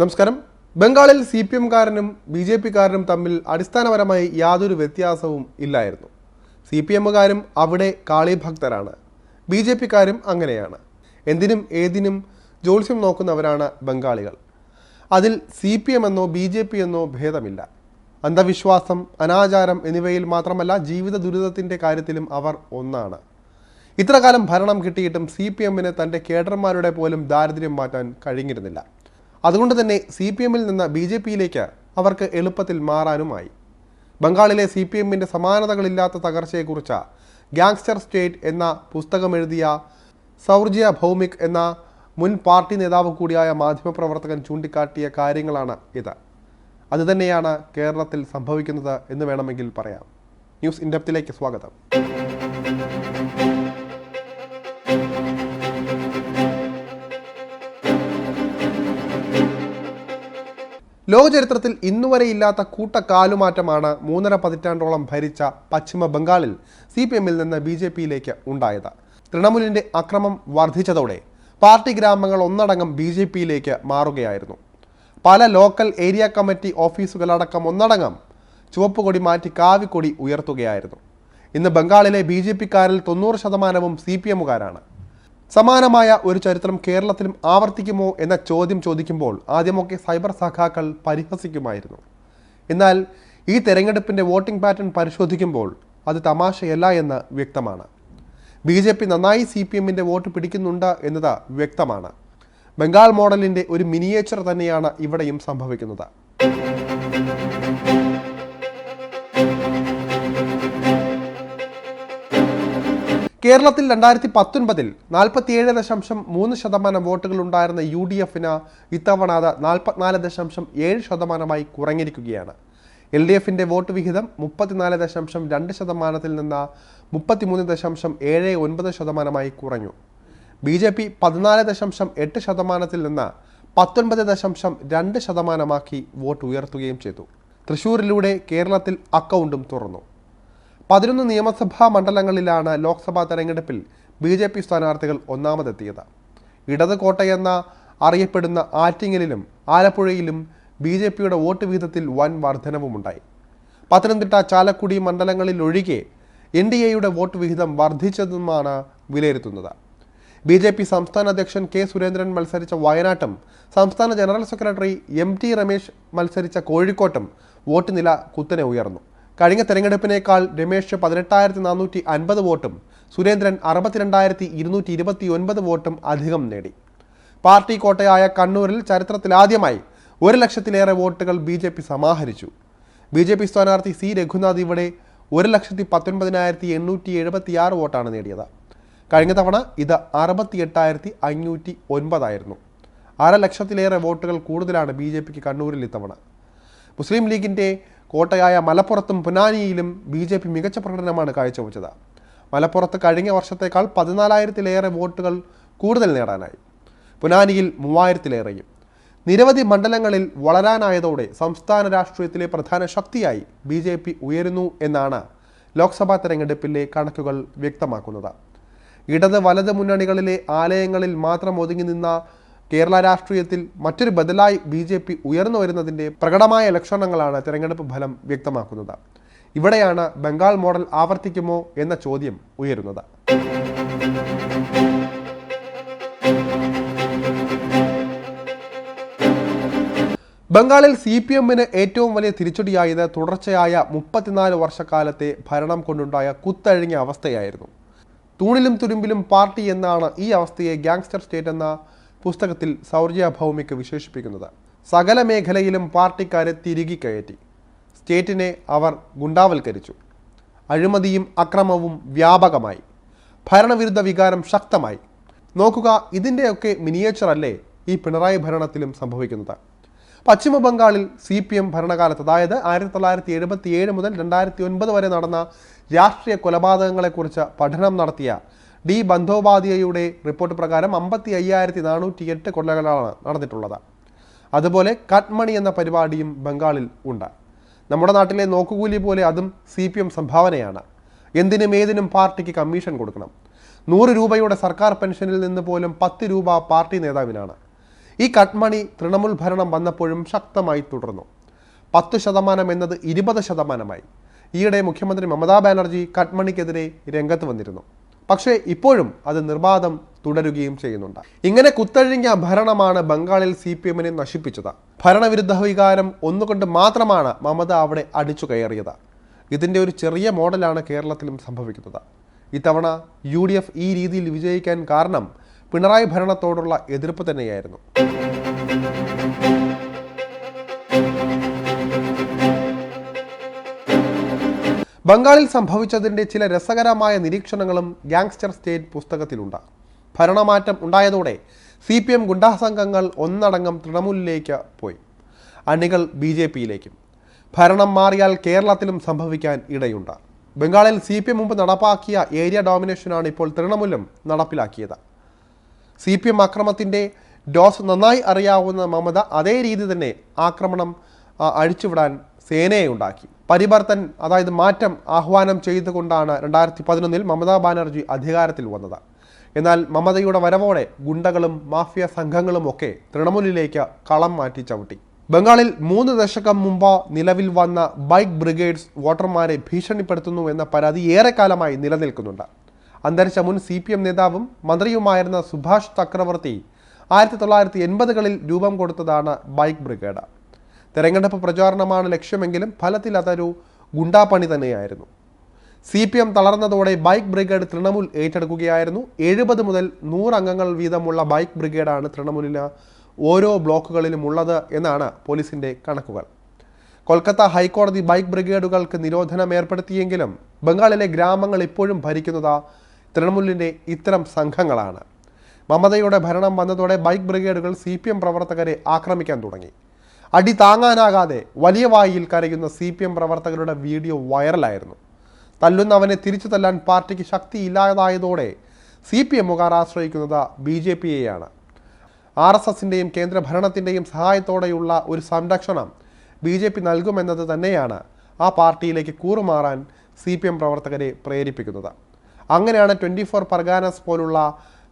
നമസ്കാരം. ബംഗാളിൽ C P എംകാരനും ബി ജെ പിക്കാരനും തമ്മിൽ അടിസ്ഥാനപരമായി യാതൊരു വ്യത്യാസവും ഇല്ലായിരുന്നു. സി പി എമ്മുകാരും അവിടെ കാളിഭക്തരാണ്. ബി ജെ പിക്കാരും അങ്ങനെയാണ്. എന്തിനും ഏതിനും ജ്യോത്സ്യം നോക്കുന്നവരാണ് ബംഗാളികൾ. അതിൽ സി പി എം എന്നോ ബി ജെ പി എന്നോ ഭേദമില്ല. അന്ധവിശ്വാസം അനാചാരം എന്നിവയിൽ മാത്രമല്ല ജീവിത ദുരിതത്തിന്റെ കാര്യത്തിലും അവർ ഒന്നാണ്. ഇത്രകാലം ഭരണം കിട്ടിയിട്ടും സി പി എമ്മിന് തന്റെ കേഡർമാരുടെ പോലും ദാരിദ്ര്യം മാറ്റാൻ കഴിഞ്ഞിരുന്നില്ല. അതുകൊണ്ട് തന്നെ സി പി എമ്മിൽ നിന്ന് ബി ജെ പിയിലേക്ക് അവർക്ക് എളുപ്പത്തിൽ മാറാനുമായി. ബംഗാളിലെ സി പി എമ്മിന്റെ സമാനതകളില്ലാത്ത തകർച്ചയെക്കുറിച്ച് ഗാങ്സ്റ്റർ സ്റ്റേറ്റ് എന്ന പുസ്തകം എഴുതിയ സൗർജിയ ഭൗമിക് എന്ന മുൻ പാർട്ടി നേതാവ് കൂടിയായ മാധ്യമപ്രവർത്തകൻ ചൂണ്ടിക്കാട്ടിയ കാര്യങ്ങളാണ് ഇത്. അതുതന്നെയാണ് കേരളത്തിൽ സംഭവിക്കുന്നത് എന്ന് വേണമെങ്കിൽ പറയാം. ന്യൂസ് ഇൻഡപ്തിലേക്ക് സ്വാഗതം. ലോകചരിത്രത്തിൽ ഇന്നുവരെ ഇല്ലാത്ത കൂട്ടക്കാലുമാറ്റമാണ് മൂന്നര പതിറ്റാണ്ടോളം ഭരിച്ച പശ്ചിമ ബംഗാളിൽ സി പി എമ്മിൽ നിന്ന് ബി ജെ പിയിലേക്ക് ഉണ്ടായത്. തൃണമൂലിന്റെ അക്രമം വർദ്ധിച്ചതോടെ പാർട്ടി ഗ്രാമങ്ങൾ ഒന്നടങ്കം ബി ജെ പിയിലേക്ക് മാറുകയായിരുന്നു. പല ലോക്കൽ ഏരിയ കമ്മിറ്റി ഓഫീസുകളടക്കം ഒന്നടങ്കം ചുവപ്പ് കൊടി മാറ്റി കാവിക്കൊടി ഉയർത്തുകയായിരുന്നു. ഇന്ന് ബംഗാളിലെ ബി ജെ പിക്കാരിൽ തൊണ്ണൂറ് ശതമാനവും സി പി എമ്മുകാരാണ്. സമാനമായ ഒരു ചരിത്രം കേരളത്തിലും ആവർത്തിക്കുമോ എന്ന ചോദ്യം ചോദിക്കുമ്പോൾ ആദ്യമൊക്കെ സൈബർ സഖാക്കൾ പരിഹസിക്കുമായിരുന്നു. എന്നാൽ ഈ തെരഞ്ഞെടുപ്പിന്റെ വോട്ടിംഗ് പാറ്റേൺ പരിശോധിക്കുമ്പോൾ അത് തമാശയല്ല എന്ന് വ്യക്തമാണ്. ബി ജെ പി നന്നായി സി പി എമ്മിന്റെ വോട്ട് പിടിക്കുന്നുണ്ട് എന്നത് വ്യക്തമാണ്. ബംഗാൾ മോഡലിന്റെ ഒരു മിനിയേച്ചർ തന്നെയാണ് ഇവിടെയും സംഭവിക്കുന്നത്. കേരളത്തിൽ രണ്ടായിരത്തി പത്തൊൻപതിൽ നാൽപ്പത്തിയേഴ് ദശാംശം മൂന്ന് ശതമാനം വോട്ടുകൾ ഉണ്ടായിരുന്ന യു ഡി എഫിന് ഇത്തവണ അത് നാൽപ്പത്തിനാല് ദശാംശം ഏഴ് ശതമാനമായി കുറഞ്ഞിരിക്കുകയാണ്. എൽ ഡി എഫിന്റെ വോട്ട് വിഹിതം മുപ്പത്തിനാല് ദശാംശം രണ്ട് ശതമാനത്തിൽ നിന്ന് മുപ്പത്തിമൂന്ന് ദശാംശം ഏഴ് ഒൻപത് ശതമാനമായി കുറഞ്ഞു. ബി ജെ പി പതിനാല് ദശാംശം എട്ട് ശതമാനത്തിൽ നിന്ന് പത്തൊൻപത് ദശാംശം രണ്ട് ശതമാനമാക്കി വോട്ട് ഉയർത്തുകയും ചെയ്തു. തൃശൂരിലൂടെ കേരളത്തിൽ അക്കൗണ്ടും തുറന്നു. പതിനൊന്ന് നിയമസഭാ മണ്ഡലങ്ങളിലാണ് ലോക്സഭാ തെരഞ്ഞെടുപ്പിൽ ബി ജെ പി സ്ഥാനാർത്ഥികൾ ഒന്നാമതെത്തിയത്. ഇടത് കോട്ടയെന്ന അറിയപ്പെടുന്ന ആറ്റിങ്ങലിലും ആലപ്പുഴയിലും ബി ജെ പിയുടെ വോട്ട് വിഹിതത്തിൽ വൻ വർധനവുമുണ്ടായി. പത്തനംതിട്ട ചാലക്കുടി മണ്ഡലങ്ങളിലൊഴികെ എൻ ഡി എയുടെ വോട്ട് വിഹിതം വർദ്ധിച്ചതുമാണ് വിലയിരുത്തുന്നത്. ബി ജെ പി സംസ്ഥാന അധ്യക്ഷൻ കെ സുരേന്ദ്രൻ മത്സരിച്ച വയനാട്ടും സംസ്ഥാന general secretary M T Ramesh മത്സരിച്ച കോഴിക്കോട്ടും വോട്ട് നില കുത്തനെ ഉയർന്നു. കഴിഞ്ഞ തെരഞ്ഞെടുപ്പിനേക്കാൾ രമേശ് പതിനെട്ടായിരത്തി നാനൂറ്റി അൻപത് വോട്ടും സുരേന്ദ്രൻ അറുപത്തിരണ്ടായിരത്തി ഇരുന്നൂറ്റി ഇരുപത്തി ഒൻപത് വോട്ടും അധികം നേടി. പാർട്ടി കോട്ടയായ കണ്ണൂരിൽ ചരിത്രത്തിലാദ്യമായി ഒരു ലക്ഷത്തിലേറെ വോട്ടുകൾ ബി ജെ പി സമാഹരിച്ചു. ബി ജെ പി സ്ഥാനാർത്ഥി സി രഘുനാഥ് ഇവിടെ ഒരു ലക്ഷത്തി പത്തൊൻപതിനായിരത്തി എണ്ണൂറ്റി എഴുപത്തി ആറ് വോട്ടാണ് നേടിയത്. കഴിഞ്ഞ തവണ ഇത് അറുപത്തി എട്ടായിരത്തി അഞ്ഞൂറ്റി ഒൻപതായിരുന്നു അര ലക്ഷത്തിലേറെ വോട്ടുകൾ കൂടുതലാണ് ബി ജെ പിക്ക് കണ്ണൂരിൽ ഇത്തവണ. മുസ്ലിം ലീഗിന്റെ കോട്ടയായ മലപ്പുറത്തും പുനാനിയിലും ബി ജെ പി മികച്ച പ്രകടനമാണ് കാഴ്ചവെച്ചത്. മലപ്പുറത്ത് കഴിഞ്ഞ വർഷത്തേക്കാൾ പതിനാലായിരത്തിലേറെ വോട്ടുകൾ കൂടുതൽ നേടാനായി. പുനാനിയിൽ മൂവായിരത്തിലേറെയും. നിരവധി മണ്ഡലങ്ങളിൽ വളരാനായതോടെ സംസ്ഥാന രാഷ്ട്രീയത്തിലെ പ്രധാന ശക്തിയായി ബി ജെ പി ഉയരുന്നു എന്നാണ് ലോക്സഭാ തെരഞ്ഞെടുപ്പിലെ കണക്കുകൾ വ്യക്തമാക്കുന്നത്. ഇടത് വലത് മുന്നണികളിലെ ആലയങ്ങളിൽ മാത്രം ഒതുങ്ങി നിന്ന കേരള രാഷ്ട്രീയത്തിൽ മറ്റൊരു ബദലായി ബി ജെ പി ഉയർന്നു വരുന്നതിന്റെ പ്രകടമായ ലക്ഷണങ്ങളാണ് തെരഞ്ഞെടുപ്പ് ഫലം വ്യക്തമാക്കുന്നത്. ഇവിടെയാണ് ബംഗാൾ മോഡൽ ആവർത്തിക്കുമോ എന്ന ചോദ്യം ഉയരുന്നത്. ബംഗാളിൽ സി പി എമ്മിന് ഏറ്റവും വലിയ തിരിച്ചടിയായത് തുടർച്ചയായ മുപ്പത്തിനാല് വർഷക്കാലത്തെ ഭരണം കൊണ്ടുണ്ടായ കുത്തഴിഞ്ഞ അവസ്ഥയായിരുന്നു. തൂണിലും തുരുമ്പിലും പാർട്ടി എന്നാണ് ഈ അവസ്ഥയെ ഗാങ്സ്റ്റർ സ്റ്റേറ്റ് എന്ന പുസ്തകത്തിൽ സൗർജ്യ ഭൗമിക്ക് വിശേഷിപ്പിക്കുന്നത്. സകല മേഖലയിലും പാർട്ടിക്കാരെ തിരികെ കയറ്റി. സ്റ്റേറ്റിനെ അവർ ഗുണ്ടാവൽക്കരിച്ചു. അഴിമതിയും അക്രമവും വ്യാപകമായി. ഭരണവിരുദ്ധ വികാരം ശക്തമായി. നോക്കുക ഇതിന്റെയൊക്കെ മിനിയേച്ചർ അല്ലേ ഈ പിണറായി ഭരണത്തിലും സംഭവിക്കുന്നത്? പശ്ചിമ ബംഗാളിൽ സി പി എം ഭരണകാലത്ത് അതായത് ആയിരത്തി തൊള്ളായിരത്തി എഴുപത്തി ഏഴ് മുതൽ രണ്ടായിരത്തി ഒൻപത് വരെ നടന്ന രാഷ്ട്രീയ കൊലപാതകങ്ങളെക്കുറിച്ച് പഠനം നടത്തിയ ഡി ബന്ധോപാധ്യായയുടെ റിപ്പോർട്ട് പ്രകാരം അമ്പത്തി അയ്യായിരത്തി നാനൂറ്റി എട്ട് കൊല്ലകളാണ് നടന്നിട്ടുള്ളത്. അതുപോലെ കട്ട്മണി എന്ന പരിപാടിയും ബംഗാളിൽ ഉണ്ട്. നമ്മുടെ നാട്ടിലെ നോക്കുകൂലി പോലെ അതും സി പി എം സംഭാവനയാണ്. എന്തിനും ഏതിനും പാർട്ടിക്ക് കമ്മീഷൻ കൊടുക്കണം. നൂറ് രൂപയുടെ സർക്കാർ പെൻഷനിൽ നിന്ന് പോലും പത്ത് രൂപ പാർട്ടി നേതാവിനാണ്. ഈ കട്ട്മണി തൃണമൂൽ ഭരണം വന്നപ്പോഴും ശക്തമായി തുടർന്നു. പത്ത് ശതമാനം എന്നത് ഇരുപത് ശതമാനമായി. ഈയിടെ മുഖ്യമന്ത്രി മമതാ ബാനർജി കട്ട്മണിക്കെതിരെ രംഗത്ത് വന്നിരുന്നു. പക്ഷേ ഇപ്പോഴും അത് നിർബാധം തുടരുകയും ചെയ്യുന്നുണ്ട്. ഇങ്ങനെ കുത്തഴിഞ്ഞ ഭരണമാണ് ബംഗാളിൽ സി പി എമ്മിനെ നശിപ്പിച്ചത്. ഭരണവിരുദ്ധ വികാരം ഒന്നുകൊണ്ട് മാത്രമാണ് മമത അവിടെ അടിച്ചു കയറിയത്. ഇതിന്റെ ഒരു ചെറിയ മോഡലാണ് കേരളത്തിലും സംഭവിക്കുന്നത്. ഇത്തവണ യു ഡി എഫ് ഈ രീതിയിൽ വിജയിക്കാൻ കാരണം പിണറായി ഭരണത്തോടുള്ള എതിർപ്പ് തന്നെയായിരുന്നു. ബംഗാളിൽ സംഭവിച്ചതിന്റെ ചില രസകരമായ നിരീക്ഷണങ്ങളും ഗാങ്സ്റ്റർ സ്റ്റേറ്റ് പുസ്തകത്തിലുണ്ട്. ഭരണമാറ്റം ഉണ്ടായതോടെ സി പി എം ഗുണ്ടാസംഘങ്ങൾ ഒന്നടങ്കം തൃണമൂലിലേക്ക് പോയി. അണികൾ ബി ജെ പിയിലേക്കും ഭരണം മാറിയാൽ കേരളത്തിലും സംഭവിക്കാൻ ഇടയുണ്ട്. ബംഗാളിൽ സി പി എം മുമ്പ് നടപ്പാക്കിയ ഏരിയ ഡോമിനേഷനാണ് ഇപ്പോൾ തൃണമൂലം നടപ്പിലാക്കിയത്. സി പി എം ആക്രമണത്തിന്റെ ഡോസ് നന്നായി അറിയാവുന്ന മമത അതേ രീതി തന്നെ ആക്രമണം അഴിച്ചുവിടാൻ സേനയെ ഉണ്ടാക്കി. പരിവർത്തൻ അതായത് മാറ്റം ആഹ്വാനം ചെയ്തുകൊണ്ടാണ് രണ്ടായിരത്തി പതിനൊന്നിൽ മമതാ ബാനർജി അധികാരത്തിൽ വന്നത്. എന്നാൽ മമതയുടെ വരവോടെ ഗുണ്ടകളും മാഫിയ സംഘങ്ങളും ഒക്കെ തൃണമൂലിലേക്ക് കളം മാറ്റി ചവിട്ടി. ബംഗാളിൽ മൂന്ന് ദശകം മുമ്പ് നിലവിൽ വന്ന ബൈക്ക് ബ്രിഗേഡ്സ് വോട്ടർമാരെ ഭീഷണിപ്പെടുത്തുന്നു എന്ന പരാതി ഏറെക്കാലമായി നിലനിൽക്കുന്നുണ്ട്. അന്തരിച്ച മുൻ സി പി എം നേതാവും മന്ത്രിയുമായിരുന്ന സുഭാഷ് ചക്രവർത്തി ആയിരത്തി തൊള്ളായിരത്തി എൺപതുകളിൽ രൂപം കൊടുത്തതാണ് ബൈക്ക് ബ്രിഗേഡ്. തെരഞ്ഞെടുപ്പ് പ്രചാരണമാണ് ലക്ഷ്യമെങ്കിലും ഫലത്തിൽ അതൊരു ഗുണ്ടാപ്പണി തന്നെയായിരുന്നു. സി പി എം തളർന്നതോടെ ബൈക്ക് ബ്രിഗേഡ് തൃണമൂൽ ഏറ്റെടുക്കുകയായിരുന്നു. എഴുപത് മുതൽ നൂറ് അംഗങ്ങൾ വീതമുള്ള ബൈക്ക് ബ്രിഗേഡാണ് തൃണമൂലിന് ഓരോ ബ്ലോക്കുകളിലും ഉള്ളത് എന്നാണ് പോലീസിന്റെ കണക്കുകൾ. കൊൽക്കത്ത ഹൈക്കോടതി ബൈക്ക് ബ്രിഗേഡുകൾക്ക് നിരോധനം ഏർപ്പെടുത്തിയെങ്കിലും ബംഗാളിലെ ഗ്രാമങ്ങൾ ഇപ്പോഴും ഭരിക്കുന്നത് തൃണമൂലിന്റെ ഇത്തരം സംഘങ്ങളാണ്. മമതയുടെ ഭരണം വന്നതോടെ ബൈക്ക് ബ്രിഗേഡുകൾ സി പ്രവർത്തകരെ ആക്രമിക്കാൻ തുടങ്ങി. അടി താങ്ങാനാകാതെ വലിയ വായിൽ കരയുന്ന സി പി എം പ്രവർത്തകരുടെ വീഡിയോ വൈറലായിരുന്നു. തല്ലുന്നവനെ തിരിച്ചു തല്ലാൻ പാർട്ടിക്ക് ശക്തി ഇല്ലാതായതോടെ സി പി എമ്മുകാർ ആശ്രയിക്കുന്നത് ബി ജെ പിയെയാണ്. ആർ എസ് എസിന്റെയും കേന്ദ്ര ഭരണത്തിന്റെയും സഹായത്തോടെയുള്ള ഒരു സംരക്ഷണം ബി ജെ പി നൽകുമെന്നത് തന്നെയാണ് ആ പാർട്ടിയിലേക്ക് കൂറുമാറാൻ സി പി എം പ്രവർത്തകരെ പ്രേരിപ്പിക്കുന്നത്. അങ്ങനെയാണ് ട്വന്റി ഫോർ പർഗാനസ് പോലുള്ള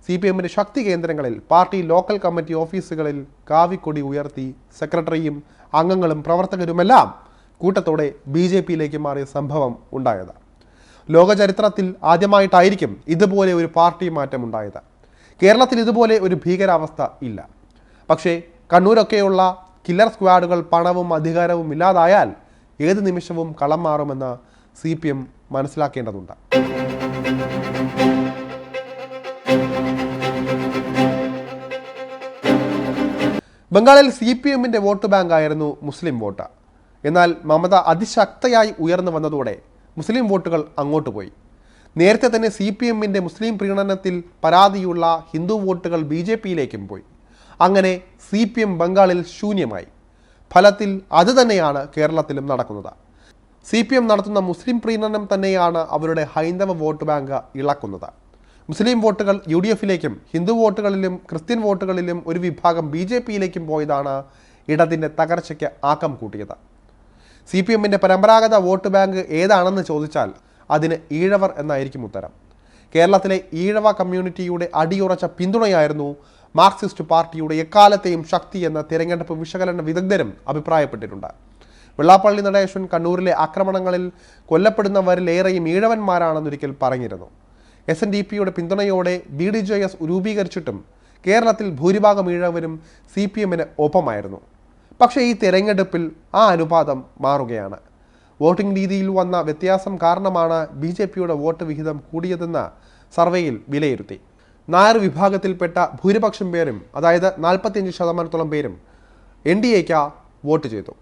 സി പി എമ്മിന്റെ ശക്തി കേന്ദ്രങ്ങളിൽ പാർട്ടി ലോക്കൽ കമ്മിറ്റി ഓഫീസുകളിൽ കാവിക്കൊടി ഉയർത്തി സെക്രട്ടറിയും അംഗങ്ങളും പ്രവർത്തകരുമെല്ലാം കൂട്ടത്തോടെ ബി ജെ പിയിലേക്ക് മാറിയ സംഭവം ഉണ്ടായത്. ലോകചരിത്രത്തിൽ ആദ്യമായിട്ടായിരിക്കും ഇതുപോലെ ഒരു പാർട്ടി മാറ്റം ഉണ്ടായത്. കേരളത്തിൽ ഇതുപോലെ ഒരു ഭീകരാവസ്ഥ ഇല്ല. പക്ഷേ കണ്ണൂരൊക്കെയുള്ള കില്ലർ സ്ക്വാഡുകൾ പണവും അധികാരവും ഇല്ലാതായാൽ ഏത് നിമിഷവും കളം മാറുമെന്ന് സി പി എം മനസ്സിലാക്കേണ്ടതുണ്ട്. ബംഗാളിൽ സി പി എമ്മിന്റെ വോട്ട് ബാങ്കായിരുന്നു മുസ്ലിം വോട്ട്. എന്നാൽ മമത അതിശക്തയായി ഉയർന്നു വന്നതോടെ മുസ്ലിം വോട്ടുകൾ അങ്ങോട്ട് പോയി. നേരത്തെ തന്നെ സി പി എമ്മിന്റെ മുസ്ലിം പ്രീണനത്തിൽ പരാതിയുള്ള ഹിന്ദു വോട്ടുകൾ ബി ജെ പിയിലേക്കും പോയി. അങ്ങനെ സി പി എം ബംഗാളിൽ ശൂന്യമായി. ഫലത്തിൽ അത് തന്നെയാണ് കേരളത്തിലും നടക്കുന്നത്. സി പി എം നടത്തുന്ന മുസ്ലിം പ്രീണനം തന്നെയാണ് അവരുടെ ഹൈന്ദവ വോട്ട് ബാങ്ക് ഇളക്കുന്നത്. മുസ്ലിം വോട്ടുകൾ യു ഡി എഫിലേക്കും ഹിന്ദു വോട്ടുകളിലും ക്രിസ്ത്യൻ വോട്ടുകളിലും ഒരു വിഭാഗം ബി ജെ പിയിലേക്കും പോയതാണ് ഇടതിന്റെ തകർച്ചയ്ക്ക് ആക്കം കൂട്ടിയത്. സി പി എമ്മിന്റെ പരമ്പരാഗത വോട്ട് ബാങ്ക് ഏതാണെന്ന് ചോദിച്ചാൽ അതിന് ഈഴവർ എന്നായിരിക്കും ഉത്തരം. കേരളത്തിലെ ഈഴവ കമ്മ്യൂണിറ്റിയുടെ അടിയുറച്ച പിന്തുണയായിരുന്നു മാർക്സിസ്റ്റ് പാർട്ടിയുടെ എക്കാലത്തെയും ശക്തി എന്ന തിരഞ്ഞെടുപ്പ് വിശകലന വിദഗ്ധരും അഭിപ്രായപ്പെട്ടിട്ടുണ്ട്. വെള്ളാപ്പള്ളി നടേശൻ കണ്ണൂരിലെ ആക്രമണങ്ങളിൽ കൊല്ലപ്പെടുന്നവരിലേറെയും ഈഴവന്മാരാണെന്നൊരിക്കൽ പറഞ്ഞിരുന്നു. എസ് എൻ ഡി പിയുടെ പിന്തുണയോടെ ബി ഡി ജെ എസ് രൂപീകരിച്ചിട്ടും കേരളത്തിൽ ഭൂരിഭാഗം ഈഴവരും സി പി എമ്മിന് ഒപ്പമായിരുന്നു. പക്ഷേ ഈ തിരഞ്ഞെടുപ്പിൽ ആ അനുപാതം മാറുകയാണ്. വോട്ടിംഗ് രീതിയിൽ വന്ന വ്യത്യാസം കാരണമാണ് ബി ജെ പിയുടെ വോട്ട് വിഹിതം കൂടിയതെന്ന് സർവേയിൽ വിലയിരുത്തി. നായർ വിഭാഗത്തിൽപ്പെട്ട ഭൂരിപക്ഷം പേരും അതായത് നാൽപ്പത്തിയഞ്ച് ശതമാനത്തോളം പേരും എൻ ഡി എക്ക് വോട്ട് ചെയ്തു.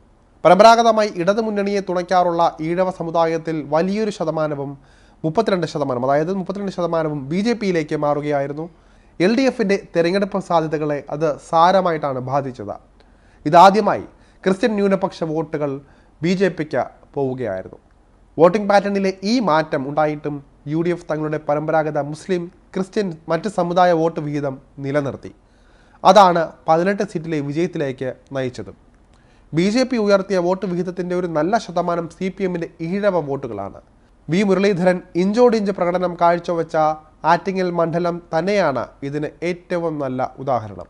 പരമ്പരാഗതമായി ഇടതുമുന്നണിയെ തുണയ്ക്കാറുള്ള ഈഴവ സമുദായത്തിൽ വലിയൊരു ശതമാനവും മുപ്പത്തിരണ്ട് ശതമാനം അതായത് മുപ്പത്തിരണ്ട് ശതമാനവും ബി ജെ പിയിലേക്ക് മാറുകയായിരുന്നു. എൽ ഡി എഫിന്റെ തെരഞ്ഞെടുപ്പ് സാധ്യതകളെ അത് സാരമായിട്ടാണ് ബാധിച്ചത്. ഇതാദ്യമായി ക്രിസ്ത്യൻ ന്യൂനപക്ഷ വോട്ടുകൾ ബി ജെ പിക്ക് പോവുകയായിരുന്നു. വോട്ടിംഗ് പാറ്റേണിലെ ഈ മാറ്റം ഉണ്ടായിട്ടും യു ഡി എഫ് തങ്ങളുടെ പരമ്പരാഗത മുസ്ലിം ക്രിസ്ത്യൻ മറ്റ് സമുദായ വോട്ട് വിഹിതം നിലനിർത്തി. അതാണ് പതിനെട്ട് സീറ്റിലെ വിജയത്തിലേക്ക് നയിച്ചത്. ബി ജെ പി ഉയർത്തിയ വോട്ട് വിഹിതത്തിന്റെ ഒരു നല്ല ശതമാനം സി പി എമ്മിന്റെ ഈഴവ വോട്ടുകളാണ്. വി മുരളീധരൻ ഇഞ്ചോടിഞ്ച് പ്രകടനം കാഴ്ചവെച്ച ആറ്റിങ്ങൽ മണ്ഡലം തന്നെയാണ് ഇതിന് ഏറ്റവും നല്ല ഉദാഹരണം.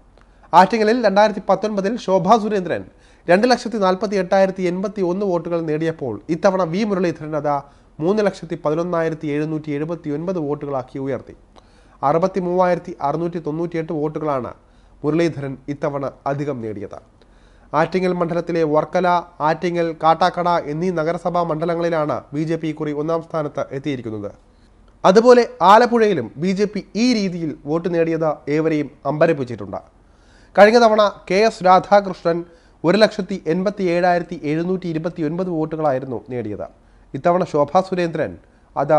ആറ്റിങ്ങലിൽ രണ്ടായിരത്തി പത്തൊൻപതിൽ ശോഭാ സുരേന്ദ്രൻ രണ്ട് ലക്ഷത്തി നാൽപ്പത്തി എട്ടായിരത്തി എൺപത്തി ഒന്ന് വോട്ടുകൾ നേടിയപ്പോൾ ഇത്തവണ വി മുരളീധരൻ അത് മൂന്ന് ലക്ഷത്തി പതിനൊന്നായിരത്തി എഴുന്നൂറ്റി എഴുപത്തി ഒൻപത് വോട്ടുകളാക്കി ഉയർത്തി. അറുപത്തി മൂവായിരത്തി അറുന്നൂറ്റി തൊണ്ണൂറ്റിയെട്ട് വോട്ടുകളാണ് മുരളീധരൻ ഇത്തവണ അധികം നേടിയത്. ആറ്റിങ്ങൽ മണ്ഡലത്തിലെ വർക്കല ആറ്റിങ്ങൽ കാട്ടാക്കട എന്നീ നഗരസഭാ മണ്ഡലങ്ങളിലാണ് ബി ജെ പി കുറി ഒന്നാം സ്ഥാനത്ത് എത്തിയിരിക്കുന്നത്. അതുപോലെ ആലപ്പുഴയിലും ബി ജെ പി ഈ രീതിയിൽ വോട്ട് നേടിയത് ഏവരെയും അമ്പരപ്പിച്ചിട്ടുണ്ട്. കഴിഞ്ഞ തവണ കെ എസ് രാധാകൃഷ്ണൻ ഒരു ലക്ഷത്തി എൺപത്തി ഏഴായിരത്തി എഴുന്നൂറ്റി ഇരുപത്തി ഒൻപത് വോട്ടുകളായിരുന്നു നേടിയത്. ഇത്തവണ ശോഭാ സുരേന്ദ്രൻ അത്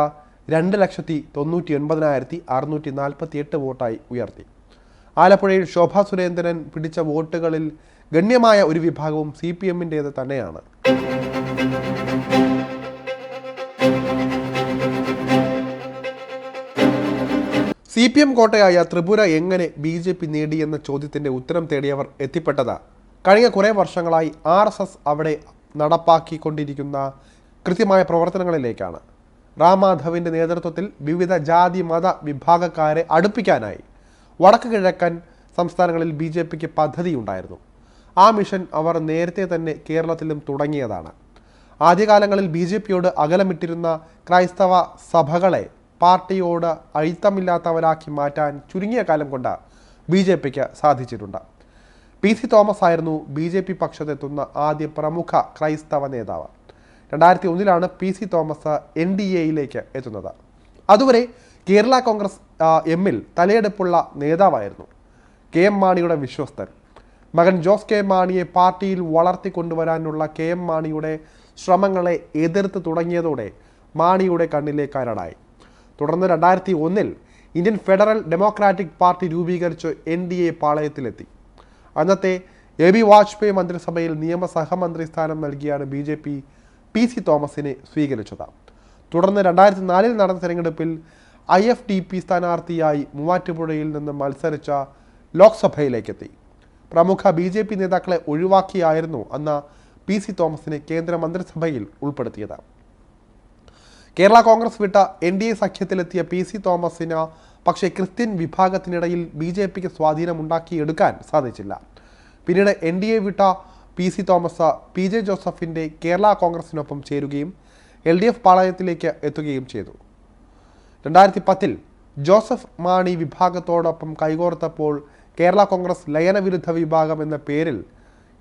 രണ്ട് ലക്ഷത്തി തൊണ്ണൂറ്റി ഒൻപതിനായിരത്തി അറുന്നൂറ്റി നാൽപ്പത്തി എട്ട് വോട്ടായി ഉയർത്തി. ആലപ്പുഴയിൽ ശോഭാ സുരേന്ദ്രൻ പിടിച്ച വോട്ടുകളിൽ ഗണ്യമായ ഒരു വിഭാഗവും സി പി എമ്മിന്റേത് തന്നെയാണ്. സി പി എം കോട്ടയായ ത്രിപുര എങ്ങനെ ബി ജെ പി നേടിയെന്ന ചോദ്യത്തിന്റെ ഉത്തരം തേടിയവർ എത്തിപ്പെട്ടത്. കഴിഞ്ഞ കുറേ വർഷങ്ങളായി ആർ എസ് എസ് അവിടെ നടപ്പാക്കിക്കൊണ്ടിരിക്കുന്ന കൃത്യമായ പ്രവർത്തനങ്ങളിലേക്കാണ്. റാമാധവിന്റെ നേതൃത്വത്തിൽ വിവിധ ജാതി മത വിഭാഗക്കാരെ അടുപ്പിക്കാനായി വടക്ക് കിഴക്കൻ സംസ്ഥാനങ്ങളിൽ ബി ജെ പിക്ക് പദ്ധതിയുണ്ടായിരുന്നു. ആ മിഷൻ അവർ നേരത്തെ തന്നെ കേരളത്തിലും തുടങ്ങിയതാണ്. ആദ്യകാലങ്ങളിൽ ബി ജെ പിയോട് അകലമിട്ടിരുന്ന ക്രൈസ്തവ സഭകളെ പാർട്ടിയോട് അഴിത്തമില്ലാത്തവരാക്കി മാറ്റാൻ ചുരുങ്ങിയ കാലം കൊണ്ട് ബി ജെ പിക്ക് സാധിച്ചിട്ടുണ്ട്. പി സി തോമസ് ആയിരുന്നു ബി ജെ പി പക്ഷത്തെത്തുന്ന ആദ്യ പ്രമുഖ ക്രൈസ്തവ നേതാവ്. രണ്ടായിരത്തി ഒന്നിലാണ് P C Thomas N D എയിലേക്ക് എത്തുന്നത്. അതുവരെ കേരള കോൺഗ്രസ് എമ്മിൽ തലയെടുപ്പുള്ള നേതാവായിരുന്നു കെ എം മാണിയുടെ വിശ്വസ്തൻ. മകൻ ജോസ് കെ മാണിയെ പാർട്ടിയിൽ വളർത്തിക്കൊണ്ടുവരാനുള്ള കെ എം മാണിയുടെ ശ്രമങ്ങളെ എതിർത്ത് തുടങ്ങിയതോടെ മാണിയുടെ കണ്ണിലെ കരടായി തുടർന്ന് രണ്ടായിരത്തി ഒന്നിൽ ഇന്ത്യൻ ഫെഡറൽ ഡെമോക്രാറ്റിക് പാർട്ടി രൂപീകരിച്ച് എൻ ഡി എ പാളയത്തിലെത്തി. അന്നത്തെ എ ബി വാജ്പേയി മന്ത്രിസഭയിൽ നിയമസഹമന്ത്രി സ്ഥാനം നൽകിയാണ് B J P P C തോമസിനെ സ്വീകരിച്ചത്. തുടർന്ന് രണ്ടായിരത്തി നാലിൽ നടന്ന തെരഞ്ഞെടുപ്പിൽ ഐ എഫ് ഡി പി സ്ഥാനാർത്ഥിയായി മൂവാറ്റുപുഴയിൽ നിന്ന് മത്സരിച്ച ലോക്സഭയിലേക്കെത്തി. പ്രമുഖ ബി ജെ പി നേതാക്കളെ ഒഴിവാക്കിയായിരുന്നു അന്ന് പി സി തോമസിനെ കേന്ദ്ര മന്ത്രിസഭയിൽ ഉൾപ്പെടുത്തിയത്. കേരള കോൺഗ്രസ് വിട്ട എൻ ഡി എ സഖ്യത്തിലെത്തിയ പി സി തോമസിന് പക്ഷേ ക്രിസ്ത്യൻ വിഭാഗത്തിനിടയിൽ ബി ജെ പിക്ക് സ്വാധീനമുണ്ടാക്കിയെടുക്കാൻ സാധിച്ചില്ല. പിന്നീട് എൻ ഡി എ വിട്ട P C Thomas P J ജോസഫിന്റെ കേരള കോൺഗ്രസിനൊപ്പം ചേരുകയും എൽ ഡി എഫ് പാളയത്തിലേക്ക് എത്തുകയും ചെയ്തു. രണ്ടായിരത്തി പത്തിൽ ജോസഫ് മാണി വിഭാഗത്തോടൊപ്പം കൈകോർത്തപ്പോൾ കേരള കോൺഗ്രസ് ലയനവിരുദ്ധ വിഭാഗം എന്ന പേരിൽ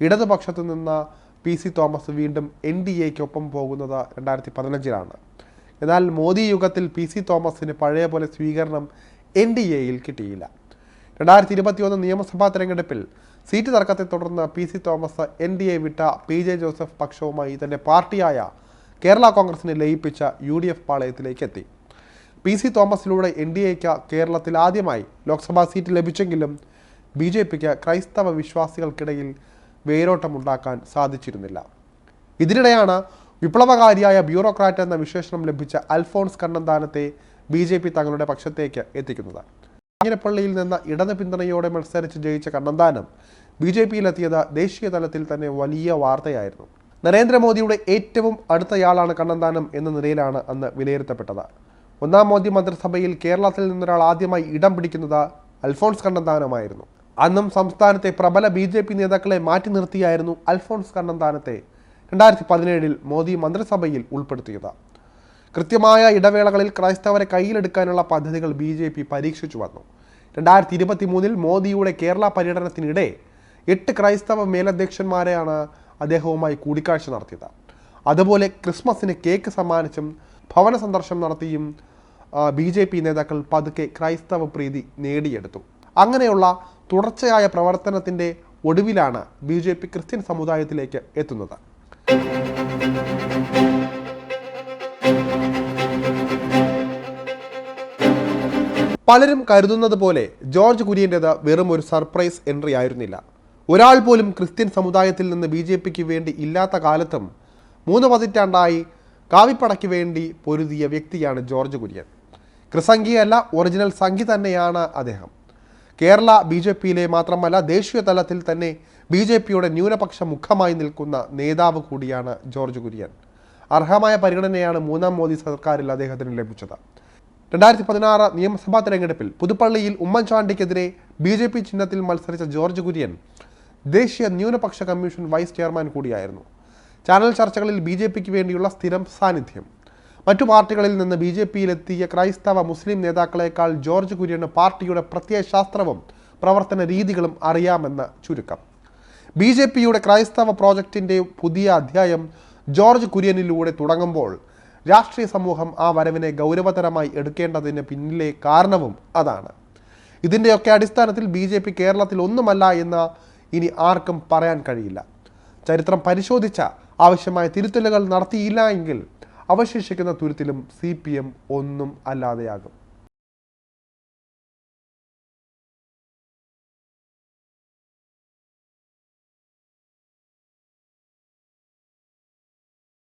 ഇടതുപക്ഷത്തു നിന്ന് പി സി തോമസ് വീണ്ടും എൻ ഡി എക്കൊപ്പം പോകുന്നത് രണ്ടായിരത്തി പതിനഞ്ചിലാണ് എന്നാൽ മോദി യുഗത്തിൽ പി സി തോമസിന് പഴയ പോലെ സ്വീകരണം എൻ ഡി എയിൽ കിട്ടിയില്ല. രണ്ടായിരത്തി ഇരുപത്തിയൊന്ന് നിയമസഭാ തെരഞ്ഞെടുപ്പിൽ സീറ്റ് തർക്കത്തെ തുടർന്ന് P C Thomas N D A വിട്ട പി ജെ ജോസഫ് പക്ഷവുമായി തന്റെ പാർട്ടിയായ കേരള കോൺഗ്രസിനെ ലയിപ്പിച്ച യു ഡി എഫ് പാളയത്തിലേക്ക് എത്തി. പി സി തോമസിലൂടെ എൻ ഡി എക്ക് കേരളത്തിൽ ആദ്യമായി ലോക്സഭാ സീറ്റ് ലഭിച്ചെങ്കിലും ബി ജെ പിക്ക് ക്രൈസ്തവ വിശ്വാസികൾക്കിടയിൽ വേരോട്ടമുണ്ടാക്കാൻ സാധിച്ചിരുന്നില്ല. ഇതിനിടെയാണ് വിപ്ലവകാരിയായ ബ്യൂറോക്രാറ്റ് എന്ന വിശേഷണം ലഭിച്ച അൽഫോൺസ് കണ്ണന്താനത്തെ ബി ജെ പി തങ്ങളുടെ പക്ഷത്തേക്ക് എത്തിക്കുന്നത്. കാഞ്ഞിരപ്പള്ളിയിൽ നിന്ന് ഇടത് പിന്തുണയോടെ മത്സരിച്ച് ജയിച്ച കണ്ണന്താനം ബി ജെ പിയിലെത്തിയത് ദേശീയ തലത്തിൽ തന്നെ വലിയ വാർത്തയായിരുന്നു. നരേന്ദ്രമോദിയുടെ ഏറ്റവും അടുത്തയാളാണ് കണ്ണന്താനം എന്ന നിലയിലാണ് അന്ന് വിലയിരുത്തപ്പെട്ടത്. ഒന്നാം മോദി മന്ത്രിസഭയിൽ കേരളത്തിൽ നിന്നൊരാൾ ആദ്യമായി ഇടം പിടിക്കുന്നത് അൽഫോൺസ് കണ്ണന്താനമായിരുന്നു. അന്നും സംസ്ഥാനത്തെ പ്രബല ബി ജെ പി നേതാക്കളെ മാറ്റി നിർത്തിയായിരുന്നു അൽഫോൺസ് കണ്ണന്താനത്തെ രണ്ടായിരത്തി പതിനേഴിൽ മോദി മന്ത്രിസഭയിൽ ഉൾപ്പെടുത്തിയത്. കൃത്യമായ ഇടവേളകളിൽ ക്രൈസ്തവരെ കയ്യിലെടുക്കാനുള്ള പദ്ധതികൾ ബി ജെ പി പരീക്ഷിച്ചു വന്നു. രണ്ടായിരത്തി ഇരുപത്തി മൂന്നിൽ മോദിയുടെ കേരള പര്യടനത്തിനിടെ എട്ട് ക്രൈസ്തവ മേലധ്യക്ഷന്മാരെയാണ് അദ്ദേഹവുമായി കൂടിക്കാഴ്ച നടത്തിയത്. അതുപോലെ ക്രിസ്മസിന് കേക്ക് സമ്മാനിച്ചും ഭവന സന്ദർശനം നടത്തിയും ബി നേതാക്കൾ പതുക്കെ ക്രൈസ്തവ പ്രീതി നേടിയെടുത്തു. അങ്ങനെയുള്ള തുടർച്ചയായ പ്രവർത്തനത്തിന്റെ ഒടുവിലാണ് ബി ജെ പി ക്രിസ്ത്യൻ സമുദായത്തിലേക്ക് എത്തുന്നത്. പലരും കരുതുന്നത് പോലെ ജോർജ് കുര്യന്റേത് വെറും ഒരു സർപ്രൈസ് എൻട്രി ആയിരുന്നില്ല. ഒരാൾ പോലും ക്രിസ്ത്യൻ സമുദായത്തിൽ നിന്ന് ബി ജെ പിക്ക് വേണ്ടി ഇല്ലാത്ത കാലത്തും മൂന്ന് പതിറ്റാണ്ടായി കാവിപ്പടയ്ക്ക് വേണ്ടി പൊരുതിയ വ്യക്തിയാണ് ജോർജ് കുര്യൻ. ക്രിസംഖിയല്ല ഒറിജിനൽ സംഖി തന്നെയാണ് അദ്ദേഹം. കേരള ബി ജെ പിയിലെ മാത്രമല്ല ദേശീയ തലത്തിൽ തന്നെ ബി ജെ പിയുടെ ന്യൂനപക്ഷ മുഖമായി നിൽക്കുന്ന നേതാവ് കൂടിയാണ് ജോർജ് കുര്യൻ. അർഹമായ പരിഗണനയാണ് മൂന്നാം മോദി സർക്കാരിൽ അദ്ദേഹത്തിന് ലഭിച്ചത്. രണ്ടായിരത്തി പതിനാറ് നിയമസഭാ തെരഞ്ഞെടുപ്പിൽ പുതുപ്പള്ളിയിൽ ഉമ്മൻചാണ്ടിക്കെതിരെ ബി ജെ പി ചിഹ്നത്തിൽ മത്സരിച്ച ജോർജ് കുര്യൻ ദേശീയ ന്യൂനപക്ഷ കമ്മീഷൻ വൈസ് ചെയർമാൻ കൂടിയായിരുന്നു. ചാനൽ ചർച്ചകളിൽ ബി ജെ പിക്ക് വേണ്ടിയുള്ള സ്ഥിരം സാന്നിധ്യം. മറ്റു പാർട്ടികളിൽ നിന്ന് ബി ജെ പിയിലെത്തിയ ക്രൈസ്തവ മുസ്ലിം നേതാക്കളെക്കാൾ ജോർജ് കുര്യന് പാർട്ടിയുടെ പ്രത്യയശാസ്ത്രവും പ്രവർത്തന രീതികളും അറിയാമെന്ന് ചുരുക്കം. ബി ജെ പിയുടെ ക്രൈസ്തവ പ്രോജക്റ്റിന്റെ പുതിയ അധ്യായം ജോർജ് കുര്യനിലൂടെ തുടങ്ങുമ്പോൾ രാഷ്ട്രീയ സമൂഹം ആ വരവിനെ ഗൗരവതരമായി എടുക്കേണ്ടതിന് പിന്നിലെ കാരണവും അതാണ്. ഇതിന്റെയൊക്കെ അടിസ്ഥാനത്തിൽ ബി ജെ പി കേരളത്തിൽ ഒന്നുമല്ല എന്ന് ഇനി ആർക്കും പറയാൻ കഴിയില്ല. ചരിത്രം പരിശോധിച്ച ആവശ്യമായ തിരുത്തലുകൾ നടത്തിയില്ല എങ്കിൽ അവശേഷിക്കുന്ന തുരുത്തിലും സി പി എം ഒന്നും അല്ലാതെയാകും.